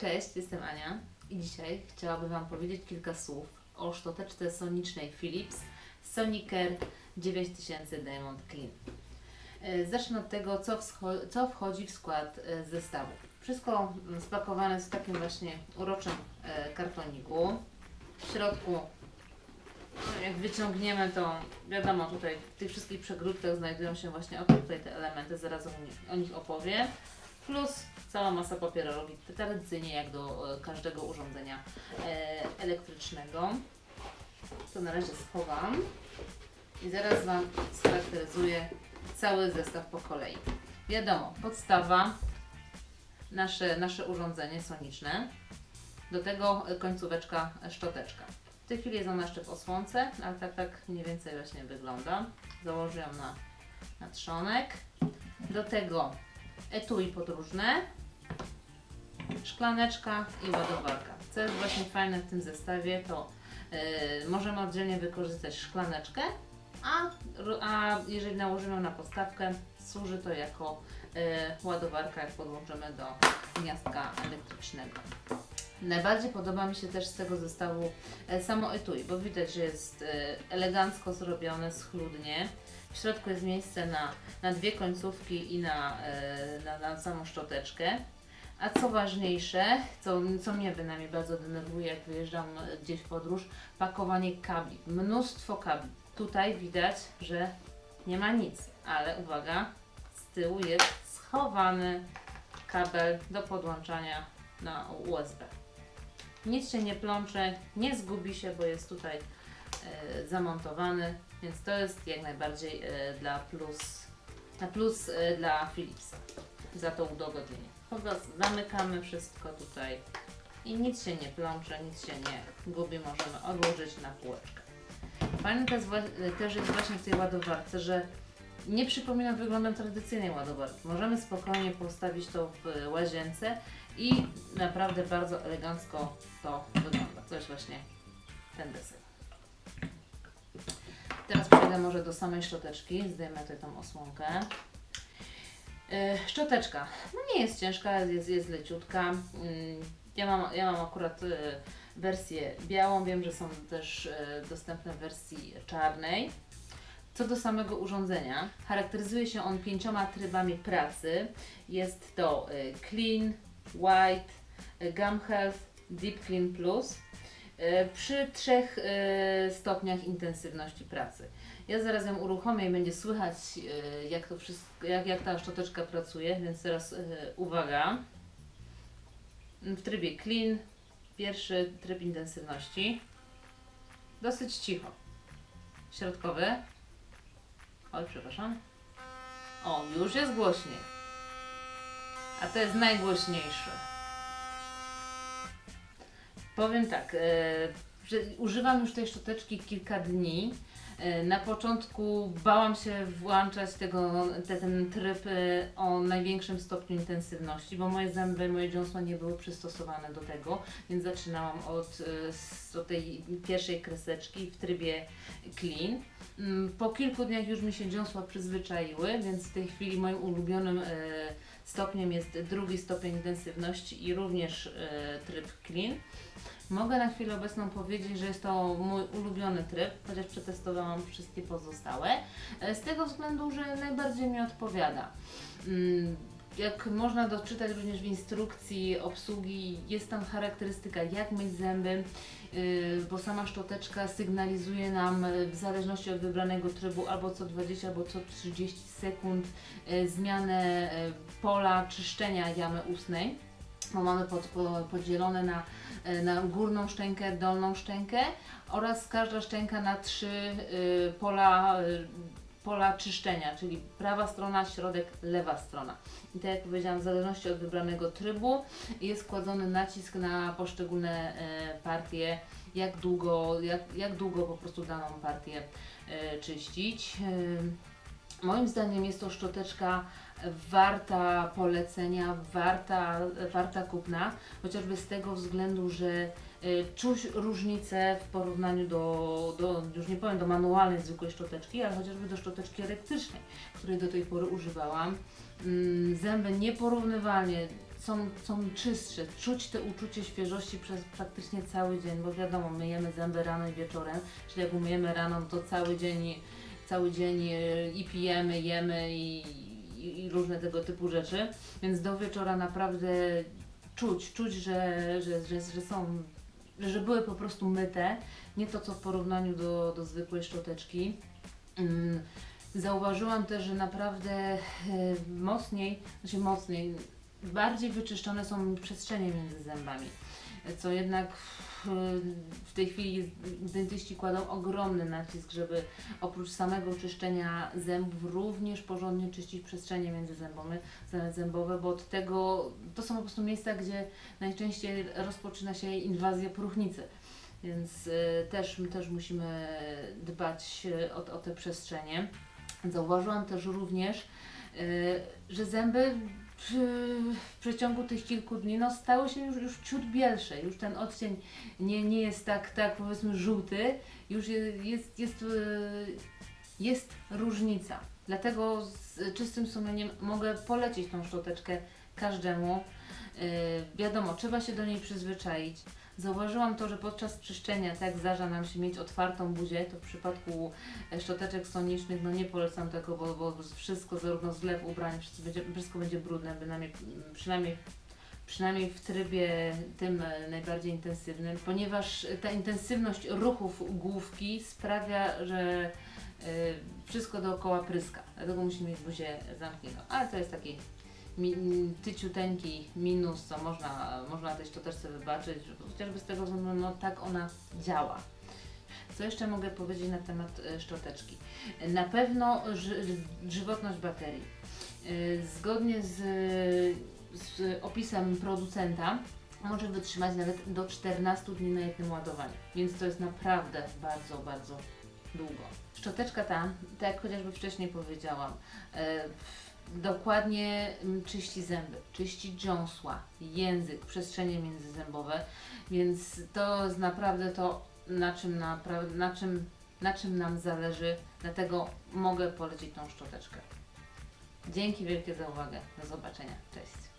Cześć, jestem Ania i dzisiaj chciałabym Wam powiedzieć kilka słów o szczoteczce sonicznej Philips Sonicare 9000 Diamond Clean. E, Zacznę od tego, co, co wchodzi w skład e, zestawu. Wszystko mm, spakowane jest w takim właśnie uroczym e, kartoniku. W środku, no, jak wyciągniemy, to wiadomo, tutaj w tych wszystkich przegródkach znajdują się właśnie oto tutaj te elementy, zaraz o o nich opowiem. Plus cała masa papierologii, tradycyjnie jak do e, każdego urządzenia e, elektrycznego. To na razie schowam i zaraz Wam scharakteryzuję cały zestaw po kolei. Wiadomo, podstawa, nasze, nasze urządzenie soniczne, do tego końcóweczka szczoteczka. W tej chwili jest ona jeszcze w osłonce, ale tak, tak mniej więcej właśnie wygląda. Założę ją na, na trzonek. Do tego etui podróżne, szklaneczka i ładowarka. Co jest właśnie fajne w tym zestawie, to yy, możemy oddzielnie wykorzystać szklaneczkę, a, a jeżeli nałożymy ją na podstawkę, służy to jako yy, ładowarka, jak podłączymy do gniazdka elektrycznego. Najbardziej podoba mi się też z tego zestawu e, samo etui, bo widać, że jest elegancko zrobione, schludnie. W środku jest miejsce na, na dwie końcówki i na, e, na, na samą szczoteczkę. A co ważniejsze, co, co mnie bynajmniej bardzo denerwuje, jak wyjeżdżam gdzieś w podróż, pakowanie kabli. Mnóstwo kabli. Tutaj widać, że nie ma nic, ale uwaga, z tyłu jest schowany kabel do podłączania na USB. Nic się nie plącze, nie zgubi się, bo jest tutaj zamontowany, więc to jest jak najbardziej e, dla plus, na plus e, dla Philipsa za to udogodnienie. Po prostu zamykamy wszystko tutaj i nic się nie plącze, nic się nie gubi, możemy odłożyć na półeczkę. Fajne też jest właśnie w tej ładowarce, że nie przypomina wyglądem tradycyjnej ładowarki. Możemy spokojnie postawić to w łazience i naprawdę bardzo elegancko to wygląda. To jest właśnie ten deser. Teraz przejdę może do samej szczoteczki. Zdejmę tutaj tą osłonkę. Yy, szczoteczka. No nie jest ciężka, jest, jest leciutka. Mm, Ja mam, ja mam akurat y, wersję białą. Wiem, że są też y, dostępne w wersji czarnej. Co do samego urządzenia, charakteryzuje się on pięcioma trybami pracy. Jest to Clean, White, Gum Health, Deep Clean Plus przy trzech y, stopniach intensywności pracy. Ja zaraz ją uruchomię i będzie słychać y, jak to wszystko, jak, jak ta szczoteczka pracuje, więc teraz uwaga. W trybie Clean, pierwszy tryb intensywności. Dosyć cicho. Środkowy. Oj, przepraszam. O, już jest głośniej. A to jest najgłośniejszy. Powiem tak, e, używam już tej szczoteczki kilka dni. E, Na początku bałam się włączać tego, te, ten tryb e, o największym stopniu intensywności, bo moje zęby, moje dziąsła nie były przystosowane do tego, więc zaczynałam od, e, od tej pierwszej kreseczki w trybie clean. Mm, Po kilku dniach już mi się dziąsła przyzwyczaiły, więc w tej chwili moim ulubionym stopniem jest drugi stopień intensywności i również tryb clean. Mogę na chwilę obecną powiedzieć, że jest to mój ulubiony tryb, chociaż przetestowałam wszystkie pozostałe, e, z tego względu, że najbardziej mi odpowiada. Mm, Jak można doczytać również w instrukcji obsługi, jest tam charakterystyka, jak myć zęby, yy, bo sama szczoteczka sygnalizuje nam yy, w zależności od wybranego trybu albo co 20, albo co 30 sekund zmianę pola czyszczenia jamy ustnej, bo mamy pod, po, podzielone na, yy, na górną szczękę, dolną szczękę oraz każda szczęka na trzy yy, pola, yy, pola czyszczenia, czyli prawa strona, środek, lewa strona. I tak jak powiedziałam, w zależności od wybranego trybu jest kładzony nacisk na poszczególne e, partie, jak długo, jak, jak długo po prostu daną partię e, czyścić. E, moim zdaniem jest to szczoteczka warta polecenia, warta, warta kupna, chociażby z tego względu, że e, czuć różnicę w porównaniu do, do, już nie powiem do manualnej zwykłej szczoteczki, ale chociażby do szczoteczki elektrycznej, której do tej pory używałam. Mm, Zęby nieporównywalnie są, są czystsze, czuć te uczucie świeżości przez praktycznie cały dzień, bo wiadomo, myjemy zęby rano i wieczorem, czyli jak umyjemy rano, to cały dzień, cały dzień e, i pijemy, jemy i, i, i różne tego typu rzeczy, więc do wieczora naprawdę czuć, czuć, że, że, że, że są, że były po prostu myte, nie to co w porównaniu do, do zwykłej szczoteczki. Mm, Zauważyłam też, że naprawdę e, mocniej, znaczy mocniej, bardziej wyczyszczone są przestrzenie między zębami, co jednak w, w tej chwili dentyści kładą ogromny nacisk, żeby oprócz samego czyszczenia zębów również porządnie czyścić przestrzenie między zębowy, zębowe, bo od tego to są po prostu miejsca, gdzie najczęściej rozpoczyna się inwazja próchnicy. Więc y, też, też musimy dbać y, o, o te przestrzenie. Zauważyłam też również, y, że zęby w, przeciągu tych kilku dni no, stały się już, już ciut bielsze. Już ten odcień nie, nie jest tak, tak powiedzmy żółty, już je- jest, jest, y, jest różnica. Dlatego z czystym sumieniem mogę polecić tą szczoteczkę każdemu. Y, wiadomo, trzeba się do niej przyzwyczaić. Zauważyłam to, że podczas czyszczenia, tak zdarza nam się mieć otwartą buzię, to w przypadku e, szczoteczek sonicznych, no nie polecam tego, bo, bo wszystko, zarówno zlew ubrań, wszystko będzie, wszystko będzie brudne, bynajmniej, przynajmniej, przynajmniej w trybie tym e, najbardziej intensywnym, ponieważ ta intensywność ruchów główki sprawia, że e, wszystko dookoła pryska, dlatego musimy mieć buzię zamkniętą, ale to jest taki mi, tyciuteńki minus, co można, można tej szczoteczce wybaczyć, że chociażby z tego względu, no tak ona działa. Co jeszcze mogę powiedzieć na temat e, szczoteczki? Na pewno ży, żywotność baterii. E, Zgodnie z, z opisem producenta może wytrzymać nawet do 14 dni na jednym ładowaniu, więc to jest naprawdę bardzo, bardzo długo. Szczoteczka ta, tak jak chociażby wcześniej powiedziałam, e, dokładnie mm, czyści zęby, czyści dziąsła, język, przestrzenie międzyzębowe, więc to jest naprawdę to, na czym, napra- na czym, na czym nam zależy, dlatego mogę polecić tą szczoteczkę. Dzięki wielkie za uwagę, do zobaczenia, cześć.